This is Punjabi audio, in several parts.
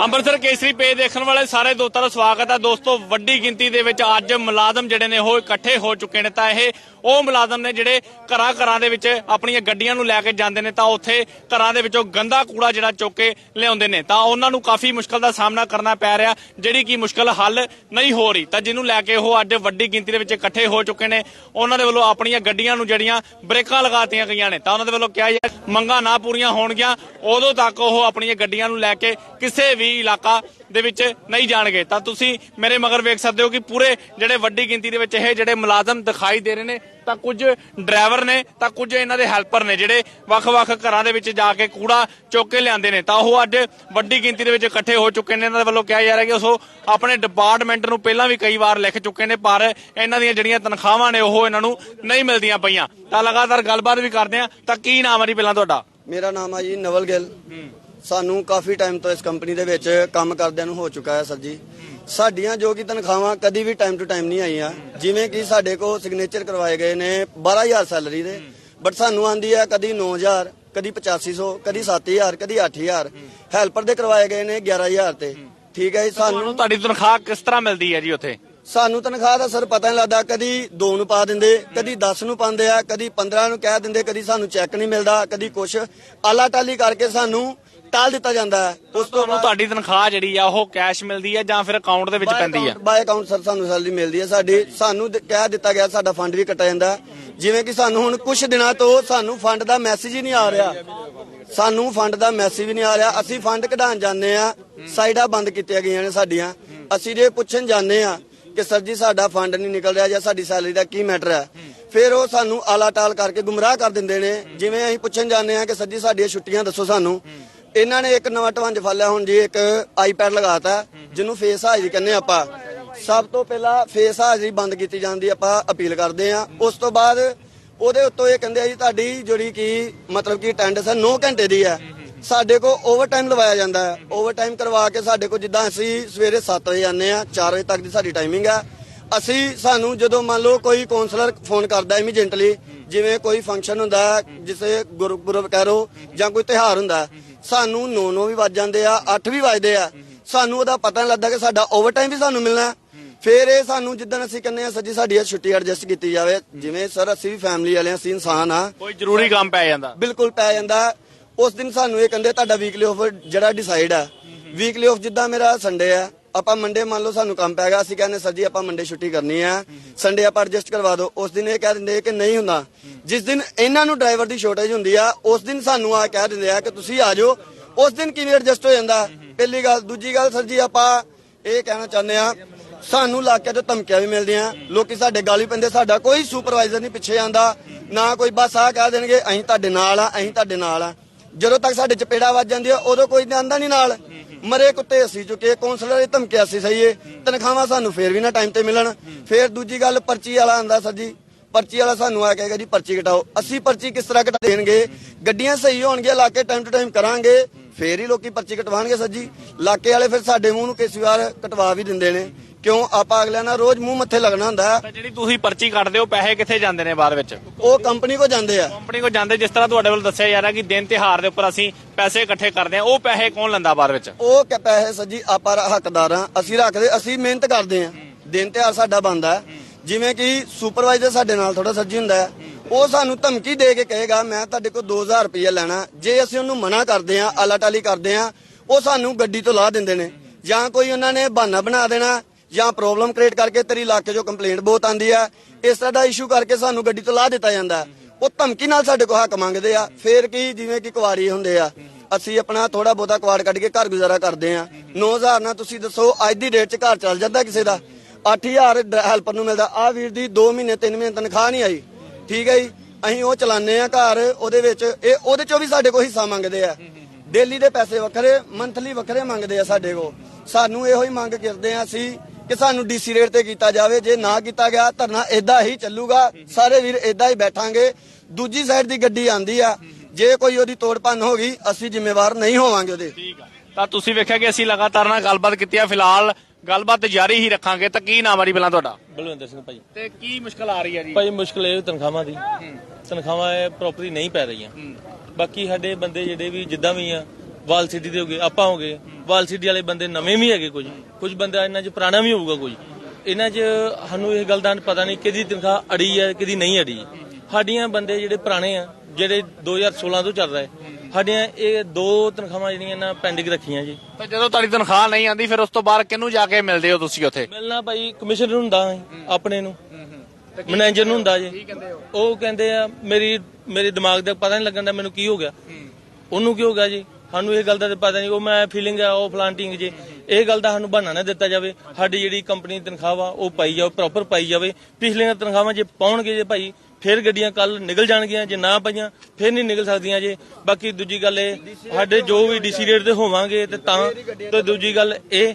ਅੰਮ੍ਰਿਤਸਰ ਕੇਸਰੀ ਪੇ ਦੇਖਣ ਵਾਲੇ ਸਾਰੇ ਦੋਸਤਾਂ ਦਾ ਸਵਾਗਤ ਹੈ। ਦੋਸਤੋ, ਵੱਡੀ ਗਿਣਤੀ ਦੇ ਵਿੱਚ ਅੱਜ ਮੁਲਾਜ਼ਮ ਜਿਹੜੇ ਨੇ ਉਹ ਇਕੱਠੇ ਹੋ ਚੁੱਕੇ ਨੇ। ਤਾਂ ਇਹ ਉਹ ਮੁਲਾਜ਼ਮ ਨੇ ਜਿਹੜੇ ਘਰਾਂ ਘਰਾਂ ਦੇ ਵਿੱਚ ਆਪਣੀਆਂ ਗੱਡੀਆਂ ਨੂੰ ਲੈ ਕੇ ਜਾਂਦੇ ਨੇ, ਤਾਂ ਉੱਥੇ ਘਰਾਂ ਦੇ ਵਿੱਚੋਂ ਗੰਦਾ ਕੂੜਾ ਜਿਹੜਾ ਚੁੱਕ ਕੇ ਲਿਆਉਂਦੇ ਨੇ। ਤਾਂ ਉਹਨਾਂ ਨੂੰ ਕਾਫੀ ਮੁਸ਼ਕਲ ਦਾ ਸਾਹਮਣਾ ਕਰਨਾ ਪੈ ਰਿਹਾ, ਜਿਹੜੀ ਕਿ ਮੁਸ਼ਕਲ ਹੱਲ ਨਹੀਂ ਹੋ ਰਹੀ। ਤਾਂ ਜਿਹਨੂੰ ਲੈ ਕੇ ਉਹ ਅੱਜ ਵੱਡੀ ਗਿਣਤੀ ਦੇ ਵਿੱਚ ਇਕੱਠੇ ਹੋ ਚੁੱਕੇ ਨੇ, ਉਹਨਾਂ ਦੇ ਵੱਲੋਂ ਆਪਣੀਆਂ ਗੱਡੀਆਂ ਨੂੰ ਜਿਹੜੀਆਂ ਬ੍ਰੇਕਾਂ ਲਗਾਤੀਆਂ ਗਈਆਂ ਨੇ। ਤਾਂ ਉਹਨਾਂ ਦੇ ਵੱਲੋਂ ਕਿਹਾ ਹੈ ਮੰਗਾਂ ਨਾ ਪੂਰੀਆਂ ਹੋਣਗੀਆਂ, ਉਦੋਂ ਤੱਕ ਉਹ ਆਪਣੀਆਂ ਗੱਡੀਆਂ ਨੂੰ ਲੈ ਕੇ ਕਿਸੇ ਵੀ ਇਲਾਕਾ ਦੇ ਵਿੱਚ ਨਹੀਂ ਜਾਣਗੇ। ਤਾਂ ਤੁਸੀਂ ਮੇਰੇ ਮਗਰ ਵੇਖ ਸਕਦੇ ਹੋ ਕਿ ਪੂਰੇ ਜਿਹੜੇ ਵੱਡੀ ਗਿਣਤੀ ਦੇ ਵਿੱਚ ਇਹ ਜਿਹੜੇ ਮੁਲਾਜ਼ਮ ਦਿਖਾਈ ਦੇ ਰਹੇ ਨੇ ਤਾਂ ਕੁਝ ਡਰਾਈਵਰ ਨੇ ਤਾਂ ਕੁਝ ਇਹਨਾਂ ਦੇ ਹੈਲਪਰ ਨੇ ਜਿਹੜੇ ਵੱਖ-ਵੱਖ ਘਰਾਂ ਦੇ ਵਿੱਚ ਜਾ ਕੇ ਕੂੜਾ ਚੁੱਕ ਕੇ ਲਿਆਉਂਦੇ ਨੇ। ਤਾਂ ਉਹ ਅੱਜ ਵੱਡੀ ਗਿਣਤੀ ਦੇ ਵਿੱਚ ਇਕੱਠੇ ਹੋ ਚੁੱਕੇ ਨੇ। ਇਹਨਾਂ ਦੇ ਵੱਲੋਂ ਕਿਹਾ ਜਾ ਰਿਹਾ ਕਿ ਉਹ ਆਪਣੇ ਡਿਪਾਰਟਮੈਂਟ ਨੂੰ ਪਹਿਲਾਂ ਵੀ ਕਈ ਵਾਰ ਲਿਖ ਚੁੱਕੇ ਨੇ ਪਰ ਇਹਨਾਂ ਦੀਆਂ ਜਿਹੜੀਆਂ ਤਨਖਾਹਾਂ ਨੇ ਉਹ ਇਹਨਾਂ ਨੂੰ ਨਹੀਂ ਮਿਲਦੀਆਂ ਪਈਆਂ। ਤਾਂ ਲਗਾਤਾਰ ਗੱਲਬਾਤ ਵੀ ਕਰਦੇ ਆ ਤਾਂ ਕੀ ਨਾਮ ਹੈ ਜੀ ਪਹਿਲਾਂ ਤੁਹਾਡਾ? ਮੇਰਾ ਨਾਮ ਹੈ ਜੀ ਨਵਲ ਗਿੱਲ। ਸਾਨੂੰ ਕਾਫੀ ਟਾਈਮ ਤੋਂ ਇਸ ਕੰਪਨੀ ਦੇ ਵਿੱਚ ਕੰਮ ਕਰਦਿਆਂ ਨੂੰ ਹੋ ਚੁੱਕਾ ਹੈ ਸਰ ਜੀ। ਸਾਡੀਆਂ ਜੋ ਕਿ ਤਨਖਾਹਾਂ ਕਦੀ ਵੀ ਟਾਈਮ ਟੂ ਟਾਈਮ ਨਹੀਂ ਆਈਆਂ। ਜਿਵੇਂ ਕਿ ਸਾਡੇ ਕੋਲ ਸਿਗਨੇਚਰ ਕਰਵਾਏ ਗਏ ਨੇ 12000 ਸੈਲਰੀ ਦੇ। ਬਟ ਸਾਨੂੰ ਆਂਦੀ ਹੈ ਕਦੀ 9000 ਕਦੀ 8500 ਕਦੀ 7000 ਕਦੀ 8000 ਹੈਲਪਰ ਦੇ ਕਰਵਾਏ ਗਏ ਨੇ 11000 ਤੇ। ਠੀਕ ਹੈ ਜੀ ਸਾਨੂੰ ਤੁਹਾਨੂੰ ਤੁਹਾਡੀ ਤਨਖਾਹ ਕਿਸ ਤਰ੍ਹਾਂ ਮਿਲਦੀ ਹੈ ਜੀ ਉੱਥੇ? ਸਾਨੂੰ ਤਨਖਾਹ ਦਾ ਸਰ ਪਤਾ ਨਹੀਂ ਲੱਗਦਾ ਕਦੀ 2 ਨੂੰ ਪਾ ਦਿੰਦੇ ਕਦੀ 10 ਨੂੰ ਪਾਉਂਦੇ ਆ ਕਦੀ 15 ਨੂੰ ਕਹਿ ਦਿੰਦੇ ਕਦੀ ਸਾਨੂੰ ਚੈੱਕ ਨਹੀਂ ਮਿਲਦਾ ਕਦੀ ਕੁਛ। ਆਲਾ ਟਾਲੀ ਕਰਕੇ ਸਾਨੂੰ ਟਾਲ ਦਿੱਤਾ ਜਾਂਦਾ ਹੈ। ਉਸ ਤੋਂ ਤੁਹਾਨੂੰ ਤੁਹਾਡੀ ਤਨਖਾਹ ਜਿਹੜੀ ਆ ਉਹ ਕੈਸ਼ ਮਿਲਦੀ ਹੈ ਜਾਂ ਫਿਰ ਅਕਾਊਂਟ ਦੇ ਵਿੱਚ ਪੈਂਦੀ ਹੈ ਬਾਈ ਅਕਾਊਂਟ ਸਰ ਸਾਨੂੰ ਸੈਲਰੀ ਮਿਲਦੀ ਹੈ ਸਾਡੀ ਸਾਨੂੰ ਦ- ਕਹਿ ਦਿੱਤਾ ਗਿਆ ਸਾਡਾ ਫੰਡ ਵੀ ਕੱਟਿਆ ਜਾਂਦਾ ਜਿਵੇਂ ਕਿ ਸਾਨੂੰ ਹੁਣ ਕੁਝ ਦਿਨਾਂ ਤੋਂ ਸਾਨੂੰ ਫੰਡ ਦਾ ਮੈਸੇਜ ਹੀ ਨਹੀਂ ਆ ਰਿਹਾ। ਸਾਨੂੰ ਫੰਡ ਦਾ ਮੈਸੇਜ ਵੀ ਨਹੀਂ ਆ ਰਿਹਾ। ਅਸੀਂ ਫੰਡ ਕਢਾਉਣ ਜਾਂਦੇ ਆ। ਸਾਈਡਾਂ ਬੰਦ ਕੀਤੀਆਂ ਗਈਆਂ ਨੇ ਸਾਡੀਆਂ। ਅਸੀਂ ਜੇ ਪੁੱਛਣ ਜਾਂਦੇ ਆ ਕਿ ਸਰ ਜੀ ਸਾਡਾ ਫੰਡ ਨਹੀਂ ਨਿਕਲ ਰਿਹਾ ਜਾਂ ਸਾਡੀ ਸੈਲਰੀ ਦਾ ਕੀ ਮੈਟਰ ਹੈ? ਫਿਰ ਉਹ ਸਾਨੂੰ ਆਲਾ ਟਾਲ ਕਰਕੇ ਗੁੰਮਰਾਹ ਕਰ ਦਿੰਦੇ ਨੇ। ਜਿਵੇਂ ਅਸੀਂ ਪੁੱਛਣ ਜਾਂਦੇ ਆ ਕਿ ਸਰ ਜੀ ਸਾਡੀਆਂ ਛੁੱਟੀਆਂ ਦੱਸੋ ਸਾਨੂੰ। ਇਹਨਾਂ ਨੇ ਇੱਕ ਨਵਾਂ ਟਵੰਜ ਫਾਲਿਆ ਹੁਣ ਜੀ ਇੱਕ ਆਈਪੈਡ ਲਗਾਤਾ ਜਿਹਨੂੰ ਫੇਸ ਹਾਜ਼ਰੀ ਕਹਿੰਦੇ ਆਪਾਂ। ਸਭ ਤੋਂ ਪਹਿਲਾਂ ਫੇਸ ਹਾਜ਼ਰੀ ਬੰਦ ਕੀਤੀ ਜਾਂਦੀ ਆਪਾਂ ਅਪੀਲ ਕਰਦੇ ਆ ਉਸ ਤੋਂ ਬਾਅਦ ਉਹਦੇ ਉੱਤੋਂ ਇਹ ਕਹਿੰਦੇ ਆ ਜੀ ਤੁਹਾਡੀ ਜਿਹੜੀ ਕੀ ਮਤਲਬ ਕਿ ਅਟੈਂਡੈਂਸ ਹੈ 9 ਘੰਟੇ ਦੀ ਹੈ। ਸਾਡੇ ਕੋਲ ਓਵਰਟਾਈਮ ਲਵਾਇਆ ਜਾਂਦਾ ਹੈ। ਓਵਰਟਾਈਮ ਕਰਵਾ ਕੇ ਸਾਡੇ ਕੋਲ ਜਿੱਦਾਂ ਅਸੀਂ ਸਵੇਰੇ 7 ਵਜੇ ਆਨੇ ਆ 4 ਵਜੇ ਤੱਕ ਦੀ ਸਾਡੀ ਟਾਈਮਿੰਗ ਹੈ। ਅਸੀਂ ਸਾਨੂੰ ਜਦੋਂ ਮੰਨ ਲਓ ਕੋਈ ਕਾਉਂਸਲਰ ਫੋਨ ਕਰਦਾ ਇਮੀਡੀਏਟਲੀ ਜਿਵੇਂ ਕੋਈ ਫੰਕਸ਼ਨ ਹੁੰਦਾ ਹੈ, ਗੁਰਪੁਰਬ ਕਹਿ ਰੋ ਜਾਂ ਕੋਈ ਤਿਹਾਰ ਹੁੰਦਾ ਸਾਨੂੰ 9-9 ਵੀ ਵੱਜ ਜਾਂਦੇ ਆ 8 ਵੀ ਵੱਜਦੇ ਆ। ਸਾਨੂੰ ਉਹਦਾ ਪਤਾ ਨਹੀਂ ਲੱਗਦਾ ਕਿ ਸਾਡਾ ਓਵਰਟਾਈਮ ਵੀ ਸਾਨੂੰ ਮਿਲਣਾ। ਫਿਰ ਇਹ ਸਾਨੂੰ ਜਿੱਦਣ ਅਸੀਂ ਕਹਿੰਦੇ ਆ ਸੱਜੀ ਸਾਡੀ ਇਹ ਛੁੱਟੀ ਐਡਜਸਟ ਕੀਤੀ ਜਾਵੇ। ਜਿਵੇਂ ਸਰ ਅਸੀਂ ਵੀ ਫੈਮਿਲੀ ਵਾਲੇ ਅਸੀਂ ਇਨਸਾਨ ਆ। ਕੋਈ ਜ਼ਰੂਰੀ ਕੰਮ ਪੈ ਜਾਂਦਾ। ਬਿਲਕੁਲ ਪੈ ਜਾਂਦਾ। ਉਸ ਦਿਨ ਸਾਨੂੰ ਇਹ ਕਹਿੰਦੇ ਤੁਹਾਡਾ ਵੀਕਲੀ ਆਫ ਜਿਹੜਾ ਡਿਸਾਈਡ ਹੈ ਵੀਕਲੀ ਆਫ ਜਿੱਦਾਂ ਮੇਰਾ ਸੰਡੇ ਹੈ ਆਪਾਂ ਮੰਡੇ ਮੰਨ ਲਓ ਸਾਨੂੰ ਕੰਮ ਪੈ ਗਿਆ, ਅਸੀਂ ਕਹਿੰਦੇ ਸਰ ਜੀ ਆਪਾਂ ਮੰਡੇ ਛੁੱਟੀ ਕਰਨੀ ਹੈ ਸੰਡੇ ਆਪਾਂ ਐਡਜਸਟ ਕਰਵਾ ਦਿਓ। ਉਸ ਦਿਨ ਇਹ ਕਹਿ ਦਿੰਦੇ ਕਿ ਨਹੀਂ ਹੁੰਦਾ। ਜਿਸ ਦਿਨ ਇਹਨਾਂ ਨੂੰ ਡਰਾਈਵਰ ਦੀ ਸ਼ੋਰਟੇਜ ਹੁੰਦੀ ਆ, ਉਸ ਦਿਨ ਸਾਨੂੰ ਆ ਕਹਿ ਦਿੰਦੇ ਆ ਕਿ ਤੁਸੀਂ ਆ ਜਾਓ। ਉਸ ਦਿਨ ਕਿਵੇਂ ਐਡਜਸਟ ਹੋ ਜਾਂਦਾ? ਪਹਿਲੀ ਗੱਲ। ਦੂਜੀ ਗੱਲ ਸਰ ਜੀ, ਆਪਾਂ ਇਹ ਕਹਿਣਾ ਚਾਹੁੰਦੇ ਆ, ਸਾਨੂੰ ਇਲਾਕੇ ਤੋਂ ਧਮਕੀਆਂ ਵੀ ਮਿਲਦੀਆਂ। ਲੋਕੀ ਸਾਡੇ ਗਾਲੀ ਪੈਂਦੇ। ਸਾਡਾ ਕੋਈ ਸੁਪਰਵਾਈਜ਼ਰ ਨਹੀਂ ਪਿੱਛੇ ਆਂਦਾ ਨਾ ਕੋਈ ਬਸ ਆ ਕਹਿ ਦੇਣਗੇ, ਅਸੀਂ ਤੁਹਾਡੇ ਨਾਲ ਆ, ਅਸੀਂ ਤੁਹਾਡੇ ਨਾਲ ਆ। ਜਦੋਂ ਤੱਕ ਸਾਡੇ ਚਪੇੜਾ ਵੱਜ ਜਾਂਦੀ ਆ, ਉਦੋਂ ਕੋਈ ਆਂਦਾ ਨਹੀਂ ਨਾਲ। ਮਰੇ ਕੁੱਤੇ ਅਸੀਂ ਚੁੱਕੇ ਕੌਂਸਲਰ ਇਹ ਧਮਕੀਆਂ ਅਸੀਂ ਸਹੀਏ ਤਨਖਾਹਾਂ ਸਾਨੂੰ ਫੇਰ ਵੀ ਨਾ ਟਾਈਮ ਤੇ ਮਿਲਣ। ਫੇਰ ਦੂਜੀ ਗੱਲ, ਪਰਚੀ ਵਾਲਾ ਆਂਦਾ, ਸਰ ਜੀ, ਪਰਚੀ ਵਾਲਾ ਸਾਨੂੰ ਆ ਕਹੇਗਾ ਜੀ, ਪਰਚੀ ਕਟਾਓ। ਅਸੀਂ ਪਰਚੀ ਕਿਸ ਤਰ੍ਹਾਂ ਕਟਾ ਦੇਣਗੇ? ਗੱਡੀਆਂ ਸਹੀ ਹੋਣਗੀਆਂ, ਇਲਾਕੇ ਟਾਈਮ ਟੂ ਟਾਈਮ ਕਰਾਂਗੇ। ਫੇਰ ਹੀ ਲੋਕੀ ਪਰਚੀ ਕਟਵਾਣਗੇ ਸਰ ਜੀ। ਇਲਾਕੇ ਵਾਲੇ ਫਿਰ ਸਾਡੇ ਮੂੰਹ ਨੂੰ ਕਿਸੇ ਵਾਰ ਕਟਵਾ ਵੀ ਦਿੰਦੇ ਨੇ। ਕਿਉਂ? ਆਪਾਂ ਅਗਲਿਆਂ ਨਾਲ ਰੋਜ਼ ਮੂੰਹ ਮੱਥੇ ਲੱਗਣਾ ਹੁੰਦਾ। ਹੈ। ਤਾਂ ਜਿਹੜੀ ਤੁਸੀਂ ਪਰਚੀ ਕੱਟਦੇ ਹੋ ਪੈਸੇ ਕਿੱਥੇ ਜਾਂਦੇ ਨੇ ਬਾਅਦ ਵਿੱਚ? ਉਹ ਕੰਪਨੀ ਕੋ ਜਾਂਦੇ ਆ। ਕੰਪਨੀ ਕੋ ਜਾਂਦੇ ਜਿਸ ਤਰ੍ਹਾਂ ਤੁਹਾਡੇ ਵੱਲ ਦੱਸਿਆ ਜਾ ਰਿਹਾ ਕਿ ਦਿਨ ਤਿਹਾਰ ਦੇ ਉੱਪਰ ਅਸੀਂ ਪੈਸੇ ਇਕੱਠੇ ਕਰਦੇ ਆ ਉਹ ਪੈਸੇ ਕੌਣ ਲੈਂਦਾ ਬਾਅਦ ਵਿੱਚ? ਉਹ ਕਿ ਪੈਸੇ ਸੱਜੀ ਆਪਾਂ ਰ- ਹੱਕਦਾਰ ਆ ਅਸੀਂ ਰੱਖਦੇ ਅਸੀਂ ਮਿਹਨਤ ਕਰਦੇ ਆ ਦਿਨ ਤਿਉਹਾਰ ਸਾਡਾ ਬੰਦਾ ਜਿਵੇਂ ਕਿ ਸੁਪਰਵਾਈਜ਼ਰ ਸਾਡੇ ਨਾਲ ਥੋੜਾ ਸੱਜੀ ਹੁੰਦਾ ਹੈ। ਉਹ ਸਾਨੂੰ ਧਮਕੀ ਦੇ ਕੇ ਕਹੇਗਾ ਮੈਂ ਤੁਹਾਡੇ ਕੋਲ 2000 ਰੁਪਏ ਲੈਣਾ ਜੇ ਅਸੀਂ ਉਹਨੂੰ ਮਨਾ ਕਰਦੇ ਆ ਆਲਾ ਟਾਲੀ ਕਰਦੇ ਆ ਉਹ ਸਾਨੂੰ ਗੱਡੀ ਤੋਂ ਲਾ ਦਿੰਦੇ ਨੇ। ਜਾਂ ਕੋਈ ਉਹਨਾਂ ਨੇ ਬਹਾਨਾ ਬਣਾ ਦੇਣਾ ਜਾਂ ਪ੍ਰੋਬਲਮ ਕ੍ਰੀਏਟ ਕਰਕੇ ਤੇਰੀ ਇਲਾਕੇ 'ਚੋਂ ਕੰਪਲੇਂਟ ਬਹੁਤ ਆਂਦੀ ਆ। ਇਸ ਤਰ੍ਹਾਂ ਦਾ ਇਸ਼ੂ ਕਰਕੇ ਸਾਨੂੰ ਗੱਡੀ ਤੋਂ ਲਾ ਦਿੱਤਾ ਜਾਂਦਾ। ਉਹ ਧਮਕੀ ਨਾਲ ਸਾਡੇ ਕੋਲ ਹੱਕ ਮੰਗਦੇ ਆ। ਫੇਰ ਕੀ, ਜਿਵੇਂ ਕਿ ਕੁਵਾਰੀ ਹੁੰਦੇ ਆ। ਅਸੀਂ ਆਪਣਾ ਥੋੜਾ ਬਹੁਤਾ ਕੁਆੜ ਕੱਢ ਕੇ ਘਰ ਗੁਜ਼ਾਰਾ ਕਰਦੇ ਆ। 9000 ਨਾਲ ਤੁਸੀਂ ਦੱਸੋ, ਅੱਜ ਦੀ ਡੇਟ 'ਚ ਘਰ ਚੱਲ ਜਾਂਦਾ ਕਿਸੇ ਦਾ? 8000 ਹੈਲਪਰ ਨੂੰ ਮਿਲਦਾ। ਆ ਵੀਰ ਦੀ 2 ਮਹੀਨੇ 3 ਮਹੀਨੇ ਤਨਖਾਹ ਨਹੀਂ ਆਈ। ਠੀਕ ਹੈ ਜੀ? ਅਸੀਂ ਉਹ ਚਲਾਉਂਦੇ ਆ ਘਰ, ਉਹਦੇ ਵਿੱਚ ਇਹ, ਉਹਦੇ 'ਚੋਂ ਵੀ ਸਾਡੇ ਕੋਲ ਹਿੱਸਾ ਮੰਗਦੇ ਆ। ਡੇਲੀ ਦੇ ਪੈਸੇ ਵੱਖਰੇ ਮੰਥਲੀ ਵੱਖਰੇ ਮੰਗਦੇ ਆ ਸਾਡੇ ਕੋਲ। ਸਾਨੂੰ ਇਹੋ ਹੀ ਮੰਗ ਕਰਦੇ ਆ ਅਸੀਂ ਕਿ ਸਾਨੂੰ ਡੀਸੀ ਰੇਟ ਤੇ ਕੀਤਾ ਜਾਵੇ। ਜੇ ਨਾ ਕੀਤਾ ਗਿਆ ਧਰਨਾ ਇਦਾਂ ਹੀ ਚੱਲੂਗਾ। ਸਾਰੇ ਵੀਰ ਇਦਾਂ ਹੀ ਬੈਠਾਂਗੇ। ਦੂਜੀ ਸਾਈਡ ਦੀ ਗੱਡੀ ਆਂਦੀ ਆ। ਜੇ ਕੋਈ ਉਹਦੀ ਤੋੜ ਭੰਨ ਹੋ ਗਈ ਅਸੀਂ ਜ਼ਿੰਮੇਵਾਰ ਨਹੀਂ ਹੋਵਾਂਗੇ ਉਹਦੇ। ਠੀਕ ਆ। ਤਾਂ ਤੁਸੀਂ ਵੇਖਿਆ ਕਿ ਅਸੀਂ ਲਗਾਤਾਰ ਨਾਲ ਗੱਲਬਾਤ ਕੀਤੀ ਆ। ਫਿਲਹਾਲ ਗੱਲਬਾਤ ਜਾਰੀ ਹੀ ਰੱਖਾਂਗੇ। ਤਾਂ ਕੀ ਨਾਮ ਆ ਜੀ ਪਹਿਲਾਂ ਤੁਹਾਡਾ? ਬਲਵਿੰਦਰ ਸਿੰਘ ਭਾਈ ਤੇ ਕੀ ਮੁਸ਼ਕਲ ਆ ਰਹੀ ਹੈ ਜੀ? ਭਾਈ ਮੁਸ਼ਕਲ ਇਹ ਤਨਖਾਹਾਂ ਦੀ। ਤਨਖਾਹਾਂ ਇਹ ਪ੍ਰੋਪਰਲੀ ਨਹੀਂ ਪੈ ਰਹੀਆਂ। ਬਾਕੀ ਸਾਡੇ ਬੰਦੇ ਜਿਹੜੇ ਵੀ ਜਿੱਦਾਂ ਵੀ ਆ ਵਾਲ ਸਿਟੀ ਦੇ ਹੋਗੇ ਆਪਾਂ ਹੋਗੇ ਵਾਲ ਸਿਟੀ ਵਾਲੇ ਬੰਦੇ ਨਵੇਂ ਵੀ ਹੈਗੇ ਕੁਝ। ਕੁਝ ਬੰਦਾ ਇਹਨਾਂ 'ਚ ਪੁਰਾਣਾ ਵੀ ਹੋਊਗਾ ਕੁਝ। ਇਹਨਾਂ 'ਚ ਸਾਨੂੰ ਇਹ ਗੱਲ ਦਾ ਪਤਾ ਨਹੀਂ ਕਿਹਦੀ ਤਨਖਾਹ ਅੜੀ ਹੈ ਕਿਹਦੀ ਨਹੀਂ ਅੜੀ। ਸਾਡੀਆਂ ਬੰਦੇ ਜਿਹੜੇ ਪੁਰਾਣੇ ਆ ਜਿਹੜੇ 2016 ਤੋਂ ਚੱਲ ਰਹੇ ਸਾਡੀਆਂ ਇਹ ਦੋ ਤਨਖਾਹਾਂ ਜਿਹੜੀਆਂ ਨਾ ਪੈਂਡਿੰਗ ਰੱਖੀਆਂ ਜੀ। ਤਾਂ ਜਦੋਂ ਤੁਹਾਡੀ ਤਨਖਾਹ ਨਹੀਂ ਆਂਦੀ ਫਿਰ ਉਸ ਤੋਂ ਬਾਅਦ ਕਿਹਨੂੰ ਜਾ ਕੇ ਮਿਲਦੇ ਹੋ ਤੁਸੀਂ ਉੱਥੇ? ਮਿਲਣਾ ਭਾਈ ਕਮਿਸ਼ਨਰ ਨੂੰ ਹੁੰਦਾ ਆਪਣੇ ਨੂੰ। ਮੈਨੇਜਰ ਨੂੰ ਹੁੰਦਾ ਜੀ। ਉਹ ਕਹਿੰਦੇ ਆ ਮੇਰੀ ਮੇਰੇ ਦਿਮਾਗ ਦਾ ਪਤਾ ਨਹੀਂ ਲੱਗਣ ਦਾ ਮੈਨੂੰ ਕੀ ਹੋ ਗਿਆ। ਉਹਨੂੰ ਕੀ ਹੋ ਗਿਆ ਜੀ? ਸਾਨੂੰ ਇਹ ਗੱਲ ਦਾ ਤਾਂ ਪਤਾ ਨਹੀਂ, ਉਹ ਮੈਂ ਫੀਲਿੰਗ ਆ, ਉਹ ਫਲਾਂਟਿੰਗ ਜੀ। ਇਹ ਗੱਲ ਦਾ ਸਾਨੂੰ ਬਹਾਨਾ ਨਾ ਦਿੱਤਾ ਜਾਵੇ। ਸਾਡੀ ਜਿਹੜੀ ਕੰਪਨੀ ਦੀ ਤਨਖਾਹ ਵਾ, ਉਹ ਪਾਈ ਜਾਵੇ ਪ੍ਰੋਪਰ ਪਾਈ ਜਾਵੇ। ਪਿਛਲੀਆਂ ਤਨਖਾਹਾਂ ਜੇ ਪਾਉਣਗੇ ਜੇ ਭਾਈ, ਫਿਰ ਗੱਡੀਆਂ ਕੱਲ ਨਿਕਲ ਜਾਣਗੀਆਂ, ਜੇ ਨਾ ਪਈਆਂ, ਫਿਰ ਨਹੀਂ ਨਿਕਲ ਸਕਦੀਆਂ ਜੇ। ਬਾਕੀ ਦੂਜੀ ਗੱਲ ਇਹ, ਸਾਡੇ ਜੋ ਵੀ ਡੀਸੀ ਰੇਟ ਤੇ ਹੋਵਾਂਗੇ ਤੇ ਤਾਂ, ਤੇ ਦੂਜੀ ਗੱਲ ਇਹ,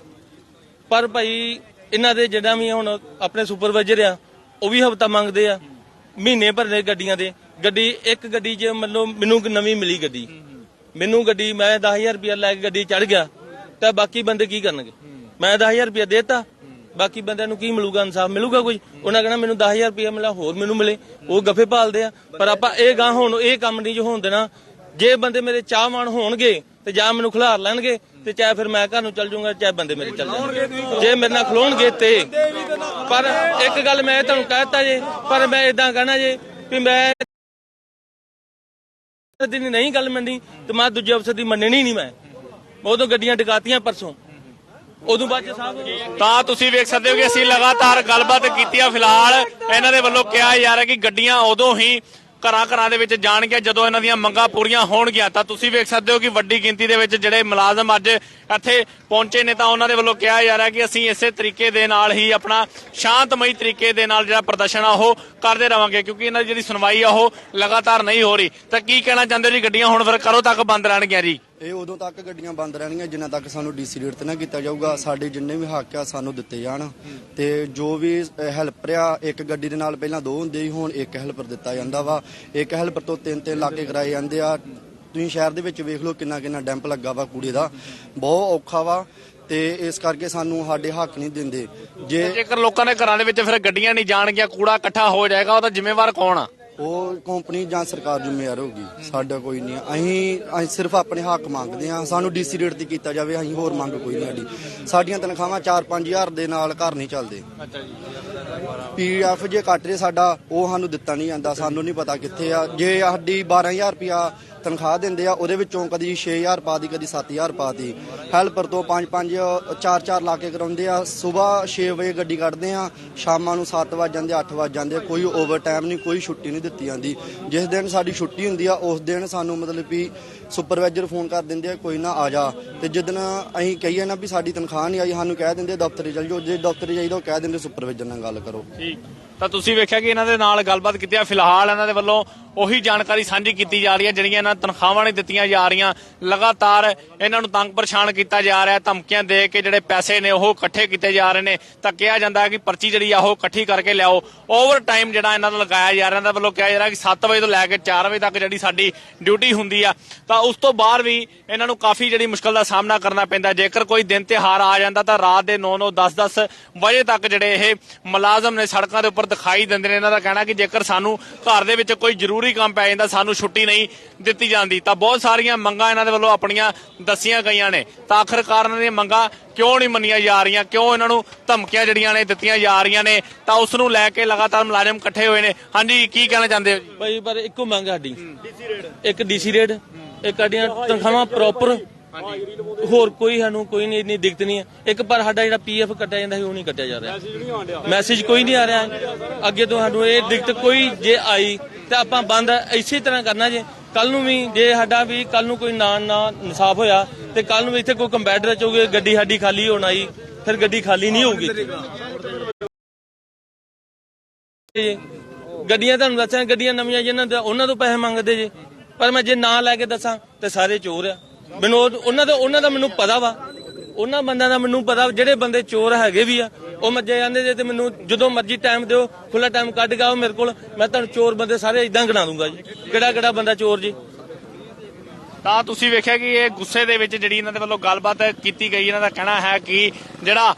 ਪਰ ਭਾਈ, ਇਹਨਾਂ ਦੇ ਜਿਹੜਾ ਵੀ ਹੁਣ ਆਪਣੇ ਸੁਪਰਵਾਈਜ਼ਰ ਆ, ਉਹ ਵੀ ਹਫਤਾ ਮੰਗਦੇ ਆ। ਮਹੀਨੇ ਭਰਨੇ ਗੱਡੀਆਂ ਦੇ। ਗੱਡੀ, ਇੱਕ ਗੱਡੀ 'ਚ ਮਤਲਬ ਮੈਨੂੰ ਨਵੀਂ ਮਿਲੀ ਗੱਡੀ। ਮੈਨੂੰ ਗੱਡੀ, ਮੈਂ 10000 ਰੁਪਇਆ ਲੈ ਕੇ ਗੱਡੀ ਚੜ ਗਿਆ, ਤਾਂ ਬਾਕੀ ਬੰਦੇ ਕੀ ਕਰਨਗੇ? ਮੈਂ 10000 ਰੁਪਇਆ ਦੇਤਾ, ਬਾਕੀ ਬੰਦਿਆਂ ਨੂੰ ਕੀ ਮਿਲੂਗਾ, ਇਨਸਾਫ ਮਿਲੂਗਾ ਕੁਝ ਉਹਨਾਂ ਕਹਿਣਾ ਮੈਨੂੰ 10000 ਰੁਪਇਆ ਮਿਲਾ ਹੋਰ ਮੈਨੂੰ ਮਿਲੇ, ਉਹ ਗੱਫੇ ਭਾਲਦੇ ਆ। ਪਰ ਆਪਾਂ ਇਹ ਗਾਂ ਹੁਣ, ਇਹ ਕੰਮ ਨਹੀਂ ਜੋ ਹੋਣ ਦੇਣਾ। ਜੇ ਬੰਦੇ ਮੇਰੇ ਚਾਹਵਾਨ ਹੋਣਗੇ, ਤੇ ਜਾਂ ਮੈਨੂੰ ਖਿਲਾਰ ਲੈਣਗੇ, ਤੇ ਚਾਹੇ ਫਿਰ ਮੈਂ ਘਰ ਨੂੰ ਚੱਲ ਜਾਊਂਗਾ, ਚਾਹੇ ਬੰਦੇ ਮੇਰੇ ਚੱਲ ਜਾਣਗੇ। ਜੇ ਮੇਰੇ ਨਾਲ ਖਲੋਣਗੇ ਤੇ। ਪਰ ਇੱਕ ਗੱਲ ਮੈਂ ਤੁਹਾਨੂੰ ਕਹਿਤਾ ਜੇ, ਪਰ ਮੈਂ ਇਦਾਂ ਕਹਿਣਾ ਜੇ ਵੀ ਮੈਂ ਦੀ ਨਹੀਂ ਗੱਲ ਮੰਨੀ ਤੇ ਮੈਂ ਦੂਜੇ ਅਫਸਰ ਦੀ ਮੰਨਣੀ ਨਹੀਂ ਮੈਂ। ਉਦੋਂ ਗੱਡੀਆਂ ਟਿਕਾਤੀਆਂ ਪਰਸੋਂ। ਉਦੋਂ ਬਾਅਦ ਚ ਸਾਹਿਬ ਤਾਂ ਤੁਸੀਂ ਵੇਖ ਸਕਦੇ ਹੋ ਕਿ ਅਸੀਂ ਲਗਾਤਾਰ ਗੱਲਬਾਤ ਕੀਤੀ ਆ ਫਿਲਹਾਲ। ਇਹਨਾਂ ਦੇ ਵੱਲੋਂ ਕਿਹਾ ਜਾ ਰਿਹਾ ਕਿ ਗੱਡੀਆਂ ਉਦੋਂ ਹੀ ਘਰਾਂ ਘਰਾਂ ਦੇ ਵਿੱਚ ਜਾਣਗੀਆਂ ਜਦੋਂ ਇਹਨਾਂ ਦੀਆਂ ਮੰਗਾਂ ਪੂਰੀਆਂ ਹੋਣਗੀਆਂ ਤਾਂ ਤੁਸੀਂ ਵੇਖ ਸਕਦੇ ਹੋ ਕਿ ਵੱਡੀ ਗਿਣਤੀ ਦੇ ਵਿੱਚ ਜਿਹੜੇ ਮੁਲਾਜ਼ਮ ਅੱਜ ਇੱਥੇ ਪਹੁੰਚੇ ਨੇ, ਤਾਂ ਉਹਨਾਂ ਦੇ ਵੱਲੋਂ ਕਿਹਾ ਜਾ ਰਿਹਾ ਕਿ ਅਸੀਂ ਇਸੇ ਤਰੀਕੇ ਦੇ ਨਾਲ ਹੀ ਆਪਣਾ ਸ਼ਾਂਤਮਈ ਤਰੀਕੇ ਦੇ ਨਾਲ ਜਿਹੜਾ ਪ੍ਰਦਰਸ਼ਨ ਆ, ਉਹ ਕਰਦੇ ਰਵਾਂਗੇ, ਕਿਉਂਕਿ ਇਹਨਾਂ ਦੀ ਜਿਹੜੀ ਸੁਣਵਾਈ ਆ, ਉਹ ਲਗਾਤਾਰ ਨਹੀਂ ਹੋ ਰਹੀ। ਤਾਂ ਕੀ ਕਹਿਣਾ ਚਾਹੁੰਦੇ ਹੋ ਜੀ? ਗੱਡੀਆਂ ਹੁਣ ਫਿਰ ਕਰੋ ਤੱਕ ਬੰਦ ਰਹਿਣਗੀਆਂ ਜੀ। ਇਹ ਉਦੋਂ ਤੱਕ ਗੱਡੀਆਂ ਬੰਦ ਰਹਿਣਗੀਆਂ ਜਿੰਨਾ ਤੱਕ ਸਾਨੂੰ ਡੀਸੀ ਰੇਟ ਤੇ ਨਾ ਕੀਤਾ ਜਾਊਗਾ। ਸਾਡੇ ਜਿੰਨੇ ਵੀ ਹੱਕ ਆ, ਸਾਨੂੰ ਦਿੱਤੇ ਜਾਣ। ਤੇ ਜੋ ਵੀ ਹੈਲਪਰ ਆ, ਇੱਕ ਗੱਡੀ ਦੇ ਨਾਲ ਪਹਿਲਾਂ ਦੋ ਹੁੰਦੇ ਸੀ, ਹੁਣ ਇੱਕ ਹੈਲਪਰ ਦਿੱਤਾ ਜਾਂਦਾ ਵਾ। ਇੱਕ ਹੈਲਪਰ ਤੋਂ ਤਿੰਨ ਤਿੰਨ ਲਾਕੇ ਕਰਾਏ ਜਾਂਦੇ ਆ। ਤੁਸੀਂ ਸ਼ਹਿਰ ਦੇ ਵਿੱਚ ਵੇਖ ਲਓ ਕਿੰਨਾ ਕਿੰਨਾ ਡੈਂਪ ਲੱਗਾ ਵਾ ਕੂੜੇ ਦਾ। ਬਹੁਤ ਔਖਾ ਵਾ। ਤੇ ਇਸ ਕਰਕੇ ਸਾਨੂੰ ਸਾਡੇ ਹੱਕ ਨਹੀਂ ਦਿੰਦੇ। ਜੇ ਜੇਕਰ ਲੋਕਾਂ ਦੇ ਘਰਾਂ ਦੇ ਵਿੱਚ ਫਿਰ ਗੱਡੀਆਂ ਨਹੀਂ ਜਾਣਗੀਆਂ, ਕੂੜਾ ਇਕੱਠਾ ਹੋ ਜਾਏਗਾ ਉਹਦਾ ਜ਼ਿੰਮੇਵਾਰ ਕੌਣ ਆ? ਉਹ ਕੰਪਨੀ ਜਾਂ ਸਰਕਾਰ ਜ਼ਿੰਮੇਵਾਰ ਹੋਗੀ ਸਾਡਾ ਕੋਈ ਨਹੀਂ ਅਸੀਂ ਅਸੀਂ ਸਿਰਫ ਆਪਣੇ ਹੱਕ ਮੰਗਦੇ ਹਾਂ। ਸਾਨੂੰ ਡੀਸੀ ਰੇਟ ਤੇ ਕੀਤਾ ਜਾਵੇ ਅਸੀਂ ਹੋਰ ਮੰਗ ਕੋਈ ਨਹੀਂ ਸਾਡੀ। ਸਾਡੀਆਂ ਤਨਖਾਹਾਂ 4-5000 ਦੇ ਨਾਲ ਘਰ ਨਹੀਂ ਚੱਲਦੇ। ਅੱਛਾ ਜੀ। ਪੀਐਫ ਜੇ ਕੱਟ ਰਹੇ ਸਾਡਾ ਉਹ ਸਾਨੂੰ ਦਿੱਤਾ ਨਹੀਂ ਜਾਂਦਾ। ਸਾਨੂੰ ਨਹੀਂ ਪਤਾ ਕਿੱਥੇ ਆ। ਜੇ ਸਾਡੀ 12000 ਰੁਪਿਆ ਤਨਖਾਹ ਦਿੰਦੇ ਆ, ਉਹਦੇ ਵਿੱਚੋਂ ਕਦੀ 6000 ਪਾ ਦੀ, ਕਦੀ 7000 ਪਾ ਦੀ। ਹੈਲਪਰ ਤੋਂ 5-5 4-4 ਲਾ ਕੇ ਕਰਾਉਂਦੇ ਆ। ਸਵੇਰ 6 ਵਜੇ ਗੱਡੀ ਕੱਢਦੇ ਆ, ਸ਼ਾਮਾਂ ਨੂੰ 7 ਵਜ ਜਾਂਦੇ 8 ਵਜ ਜਾਂਦੇ, ਕੋਈ ਓਵਰ ਟਾਈਮ ਨਹੀਂ, ਕੋਈ ਛੁੱਟੀ ਨਹੀਂ ਦਿੱਤੀ ਜਾਂਦੀ। ਜਿਸ ਦਿਨ ਸਾਡੀ ਛੁੱਟੀ ਹੁੰਦੀ ਆ, ਉਸ ਦਿਨ ਸਾਨੂੰ ਮਤਲਬ ਵੀ ਸੁਪਰਵਾਈਜ਼ਰ ਫੋਨ ਕਰ ਦਿੰਦੇ ਆ, ਕੋਈ ਨਾ ਆ ਜਾ। ਤੇ ਜਿੱਦਣ ਅਸੀਂ ਕਹੀਏ ਨਾ ਵੀ ਸਾਡੀ ਤਨਖਾਹ ਨਹੀਂ ਆਈ, ਸਾਨੂੰ ਕਹਿ ਦਿੰਦੇ ਦਫ਼ਤਰੇ ਚੱਲ ਜਾਓ, ਜੇ ਦਫ਼ਤਰੇ ਜਾਈਦਾ, ਉਹ ਕਹਿ ਦਿੰਦੇ ਸੁਪਰਵਾਈਜ਼ਰ ਨਾਲ ਗੱਲ ਕਰੋ। ਠੀਕ। ਤਾਂ ਤੁਸੀਂ ਵੇਖਿਆ ਕਿ ਇਹਨਾਂ ਦੇ ਨਾਲ ਗੱਲਬਾਤ ਕੀਤੀ ਆ। ਫਿਲਹਾਲ ਇਹਨਾਂ ਦੇ ਵੱਲੋਂ ਉਹੀ ਜਾਣਕਾਰੀ ਸਾਂਝੀ ਕੀਤੀ ਜਾ ਰਹੀ ਹੈ, ਜਿਹੜੀਆਂ ਇਹਨਾਂ ਤਨਖਾਹਾਂ ਨਹੀਂ ਦਿੱਤੀਆਂ ਜਾ ਰਹੀਆਂ। ਲਗਾਤਾਰ ਇਹਨਾਂ ਨੂੰ ਤੰਗ ਪਰੇਸ਼ਾਨ ਕੀਤਾ ਜਾ ਰਿਹਾ ਧਮਕੀਆਂ ਦੇ ਕੇ ਜਿਹੜੇ ਪੈਸੇ ਨੇ ਉਹ ਇਕੱਠੇ ਕੀਤੇ ਜਾ ਰਹੇ ਨੇ। ਤਾਂ ਕਿਹਾ ਜਾਂਦਾ ਹੈ ਕਿ ਪਰਚੀ ਜਿਹੜੀ ਆ, ਉਹ ਇਕੱਠੀ ਕਰਕੇ ਲਿਆਓ। ਓਵਰ ਟਾਈਮ ਜਿਹੜਾ ਇਹਨਾਂ ਦਾ ਲਗਾਇਆ ਜਾ ਰਿਹਾ, ਇਹਨਾਂ ਦੇ ਵੱਲੋਂ ਕਿਹਾ ਜਾ ਰਿਹਾ ਕਿ 7 ਵਜੇ ਤੋਂ ਲੈ ਕੇ 4 ਵਜੇ ਤੱਕ ਜਿਹੜੀ ਸਾਡੀ ਡਿਊਟੀ ਹੁੰਦੀ ਆ। ਤਾਂ ਉਸ ਤੋਂ ਬਾਅਦ ਵੀ ਇਹਨਾਂ ਨੂੰ ਕਾਫੀ ਜਿਹੜੀ ਮੁਸ਼ਕਲ ਦਾ ਸਾਹਮਣਾ ਕਰਨਾ ਪੈਂਦਾ। ਜੇਕਰ ਕੋਈ ਦਿਨ ਤਿਹਾਰ ਆ ਜਾਂਦਾ, ਤਾਂ ਰਾਤ ਦੇ 9-9 10-10 ਵਜੇ ਤੱਕ ਜਿਹੜੇ ਇਹ ਮੁਲਾਜ਼ਮ ਨੇ ਸੜਕਾਂ ਦੇ ਉੱਪਰ ਦਿਖਾਈ ਦਿੰਦੇ ਨੇ, ਇਹਨਾਂ ਦਾ ਕਹਿਣਾ ਕਿ ਜੇਕਰ ਸਾਨੂੰ ਘਰ ਦੇ ਵਿੱਚ ਕੋਈ ਜ਼ਰੂਰੀ ਕੰਮ ਪੈ ਜਾਂਦਾ, ਸਾਨੂੰ ਛੁੱਟੀ ਨਹੀਂ ਦਿੱਤੀ ਜਾਂਦੀ, ਤਾਂ ਬਹੁਤ ਸਾਰੀਆਂ ਮੰਗਾਂ ਇਹਨਾਂ ਦੇ ਵੱਲੋਂ ਆਪਣੀਆਂ ਦੱਸੀਆਂ ਗਈਆਂ ਨੇ। ਤਾਂ ਆਖਰਕਾਰ ਇਹਨਾਂ ਦੀਆਂ ਮੰਗਾਂ ਕਿਉਂ ਨਹੀਂ ਮੰਨੀਆਂ ਜਾ ਰਹੀਆਂ, ਕਿਉਂ ਇਹਨਾਂ ਨੂੰ ਧਮਕੀਆਂ ਜਿਹੜੀਆਂ ਨੇ ਦਿੱਤੀਆਂ ਜਾ ਰਹੀਆਂ ਨੇ, ਤਾਂ ਉਸ ਨੂੰ ਲੈ ਕੇ ਲਗਾਤਾਰ ਮੁਲਾਜ਼ਮ ਇਕੱਠੇ ਹੋਏ ਨੇ। ਹਾਂਜੀ, ਕੀ ਕਹਿਣਾ ਚਾਹੁੰਦੇ ਹੋ ਜੀ? ਭਾਈ, ਪਰ ਇੱਕੋ ਮੰਗ ਸਾਡੀ। ਇੱਕ ਡੀਸੀ ਰੇਟ ਇੱਕ ਸਾਡੀਆਂ ਤਨਖਾਹਾਂ ਪ੍ਰੋਪਰ ਹੋਰ ਕੋਈ ਸਾਨੂੰ ਕੋਈ ਨਹੀਂ ਇੰਨੀ ਦਿੱਕਤ ਨਹੀਂ ਹੈ। ਇੱਕ ਪਰ ਸਾਡਾ ਜਿਹੜਾ ਪੀਐਫ ਕੱਟਿਆ ਜਾਂਦਾ ਸੀ ਉਹ ਨਹੀਂ ਕੱਟਿਆ ਜਾ ਰਿਹਾ। ਮੈਸੇਜ ਕੋਈ ਨਹੀਂ ਆ ਰਿਹਾ। ਅੱਗੇ ਤੋਂ ਸਾਨੂੰ ਇਹ ਦਿੱਕਤ ਕੋਈ ਜੇ ਆਈ ਤੇ ਆਪਾਂ ਬੰਦ ਇਸੇ ਤਰ੍ਹਾਂ ਕਰਨਾ ਜੇ। ਕੱਲ ਨੂੰ ਵੀ ਜੇ ਸਾਡਾ ਵੀ ਕੱਲ ਨੂੰ ਕੋਈ ਨਾ ਨਾ ਇਨਸਾਫ ਹੋਇਆ ਤੇ ਕੱਲ ਨੂੰ ਇੱਥੇ ਕੋਈ ਕੰਪੈਟਰ ਚੋਗੇ ਗੱਡੀ ਸਾਡੀ ਖਾਲੀ ਹੋਣ ਆਈ ਫਿਰ ਗੱਡੀ ਖਾਲੀ ਨਹੀਂ ਹੋਊਗੀ। ਗੱਡੀਆਂ ਤੁਹਾਨੂੰ ਦੱਸਾਂ ਗੱਡੀਆਂ ਨਵੀਆਂ ਜਿਹਨਾਂ ਦਾ ਉਹਨਾਂ ਤੋਂ ਪੈਸੇ ਮੰਗਦੇ ਜੇ। ਪਰ ਮੈਂ ਜੇ ਨਾਂ ਲੈ ਕੇ ਦੱਸਾਂ ਤੇ ਸਾਰੇ ਚੋਰ ਆ। ਮੈਨੂੰ ਉਹ- ਉਹਨਾਂ ਦਾ ਉਹਨਾਂ ਦਾ ਮੈਨੂੰ ਪਤਾ ਵਾ। ਉਹਨਾਂ ਬੰਦਿਆਂ ਦਾ ਮੈਨੂੰ ਪਤਾ, ਜਿਹੜੇ ਬੰਦੇ ਚੋਰ ਹੈਗੇ ਵੀ ਆ, ਉਹ ਮੱਜੇ ਜਾਂਦੇ ਜੇ ਤੇ ਮੈਨੂੰ ਜਦੋਂ ਮਰਜ਼ੀ ਟਾਈਮ ਦਿਓ ਖੁੱਲਾ ਟਾਈਮ ਕੱਢ ਕੇ ਆਓ ਮੇਰੇ ਕੋਲ। ਮੈਂ ਤੁਹਾਨੂੰ ਚੋਰ ਬੰਦੇ ਸਾਰੇ ਇਦਾਂ ਗਿਣਾ ਦੂੰਗਾ ਜੀ। ਕਿਹੜਾ ਕਿਹੜਾ ਬੰਦਾ ਚੋਰ ਜੀ? ਤਾਂ ਤੁਸੀਂ ਵੇਖਿਆ ਕਿ ਇਹ ਗੁੱਸੇ ਦੇ ਵਿੱਚ ਜਿਹੜੀ ਇਹਨਾਂ ਦੇ ਵੱਲੋਂ ਗੱਲਬਾਤ ਕੀਤੀ ਗਈ, ਇਹਨਾਂ ਦਾ ਕਹਿਣਾ ਹੈ ਕਿ ਜਿਹੜਾ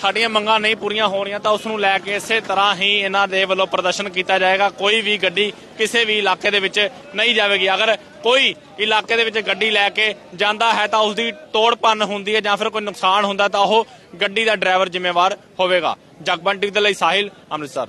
ਸਾਡੀਆਂ ਮੰਗਾਂ ਨਹੀਂ ਪੂਰੀਆਂ ਹੋ ਰਹੀਆਂ ਤਾਂ ਉਸ ਨੂੰ ਲੈ ਕੇ ਇਸੇ ਤਰ੍ਹਾਂ ਹੀ ਇਹਨਾਂ ਦੇ ਵੱਲੋਂ ਪ੍ਰਦਰਸ਼ਨ ਕੀਤਾ ਜਾਏਗਾ। ਕੋਈ ਵੀ ਗੱਡੀ ਕਿਸੇ ਵੀ ਇਲਾਕੇ ਦੇ ਵਿੱਚ ਨਹੀਂ ਜਾਵੇਗੀ। ਅਗਰ ਕੋਈ ਇਲਾਕੇ ਦੇ ਵਿੱਚ ਗੱਡੀ ਲੈ ਕੇ ਜਾਂਦਾ ਹੈ ਤਾਂ ਉਸ ਦੀ ਤੋੜ ਭੰਨ ਹੁੰਦੀ ਹੈ ਜਾਂ ਫਿਰ ਕੋਈ ਨੁਕਸਾਨ ਹੁੰਦਾ ਤਾਂ ਉਹ ਗੱਡੀ ਦਾ ਡਰਾਈਵਰ ਜ਼ਿੰਮੇਵਾਰ ਹੋਵੇਗਾ। ਜਗਬੰਟੀ ਦੇ ਲਈ ਸਾਹਿਲ, ਅੰਮ੍ਰਿਤਸਰ।